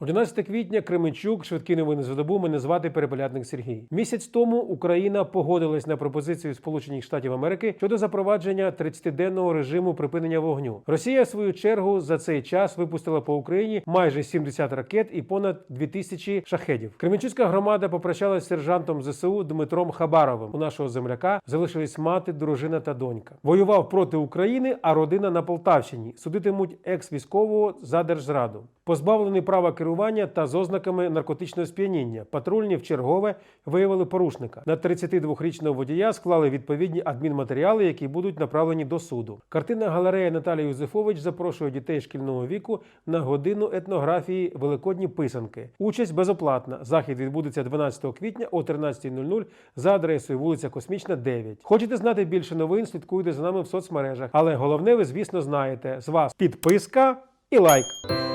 11 квітня Кременчук, швидкі новини за добу. Мене звати Перепелятник Сергій. Місяць тому Україна погодилась на пропозицію Сполучених Штатів Америки щодо запровадження 30-денного режиму припинення вогню. Росія, в свою чергу, за цей час випустила по Україні майже 70 ракет і понад 2000 шахедів. Кременчуцька громада попрощалась з сержантом ЗСУ Дмитром Хабаровим. У нашого земляка залишились мати, дружина та донька. Воював проти України, а родина на Полтавщині. Судитимуть екс-військового за держзраду. Позбавлений права керування та з ознаками наркотичного сп'яніння. Патрульні в чергове виявили порушника. На 32-річного водія склали відповідні адмінматеріали, які будуть направлені до суду. Картина галерея Наталії Юзефович запрошує дітей шкільного віку на годину етнографії Великодні писанки. Участь безоплатна. Захід відбудеться 12 квітня о 13.00 за адресою вулиця Космічна, 9. Хочете знати більше новин? Слідкуйте за нами в соцмережах. Але головне, ви звісно знаєте з вас підписка і лайк.